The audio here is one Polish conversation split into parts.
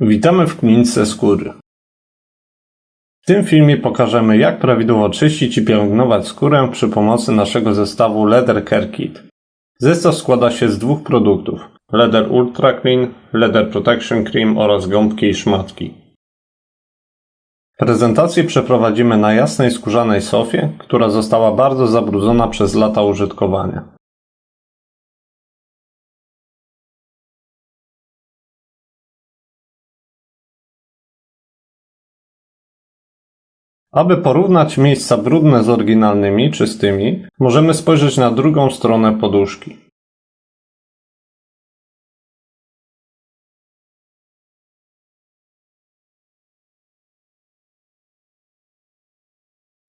Witamy w klinice skóry. W tym filmie pokażemy jak prawidłowo czyścić i pielęgnować skórę przy pomocy naszego zestawu Leather Care Kit. Zestaw składa się z dwóch produktów Leather Ultra Clean, Leather Protection Cream oraz gąbki i szmatki. Prezentację przeprowadzimy na jasnej skórzanej sofie, która została bardzo zabrudzona przez lata użytkowania. Aby porównać miejsca brudne z oryginalnymi, czystymi, możemy spojrzeć na drugą stronę poduszki.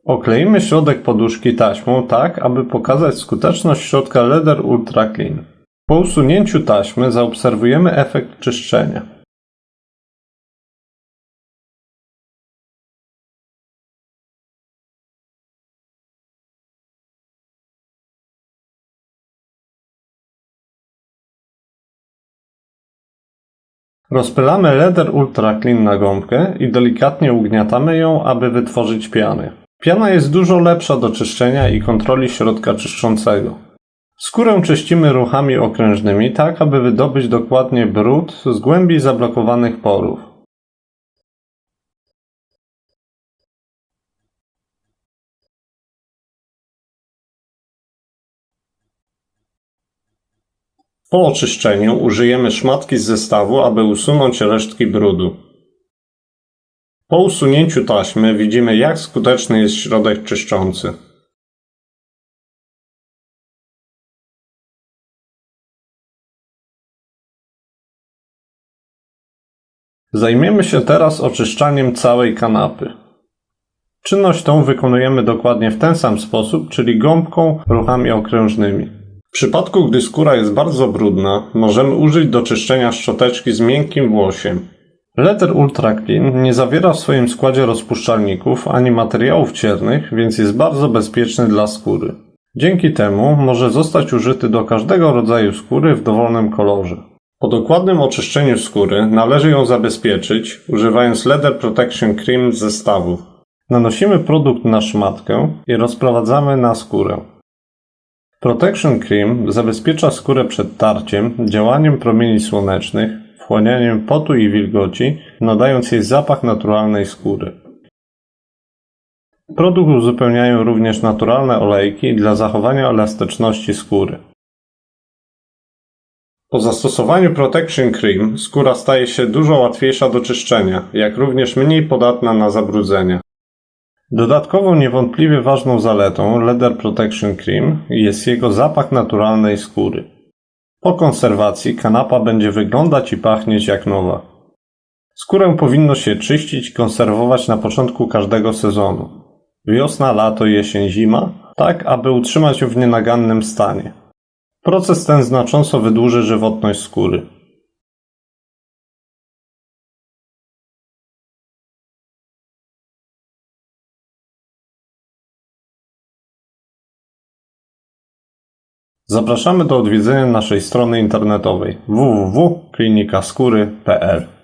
Okleimy środek poduszki taśmą tak, aby pokazać skuteczność środka Leather Ultra Clean. Po usunięciu taśmy zaobserwujemy efekt czyszczenia. Rozpylamy Leather Ultra Clean na gąbkę i delikatnie ugniatamy ją, aby wytworzyć piany. Piana jest dużo lepsza do czyszczenia i kontroli środka czyszczącego. Skórę czyścimy ruchami okrężnymi, tak aby wydobyć dokładnie brud z głębi zablokowanych porów. Po oczyszczeniu użyjemy szmatki z zestawu, aby usunąć resztki brudu. Po usunięciu taśmy widzimy jak skuteczny jest środek czyszczący. Zajmiemy się teraz oczyszczaniem całej kanapy. Czynność tą wykonujemy dokładnie w ten sam sposób, czyli gąbką ruchami okrężnymi. W przypadku, gdy skóra jest bardzo brudna, możemy użyć do czyszczenia szczoteczki z miękkim włosiem. Leather Ultra Clean nie zawiera w swoim składzie rozpuszczalników ani materiałów ciernych, więc jest bardzo bezpieczny dla skóry. Dzięki temu może zostać użyty do każdego rodzaju skóry w dowolnym kolorze. Po dokładnym oczyszczeniu skóry należy ją zabezpieczyć, używając Leather Protection Cream z zestawu. Nanosimy produkt na szmatkę i rozprowadzamy na skórę. Protection Cream zabezpiecza skórę przed tarciem, działaniem promieni słonecznych, wchłanianiem potu i wilgoci, nadając jej zapach naturalnej skóry. Produkt uzupełniają również naturalne olejki dla zachowania elastyczności skóry. Po zastosowaniu Protection Cream skóra staje się dużo łatwiejsza do czyszczenia, jak również mniej podatna na zabrudzenia. Dodatkową niewątpliwie ważną zaletą Leather Protection Cream jest jego zapach naturalnej skóry. Po konserwacji kanapa będzie wyglądać i pachnieć jak nowa. Skórę powinno się czyścić i konserwować na początku każdego sezonu. Wiosna, lato, jesień, zima, tak aby utrzymać ją w nienagannym stanie. Proces ten znacząco wydłuży żywotność skóry. Zapraszamy do odwiedzenia naszej strony internetowej www.klinikaskóry.pl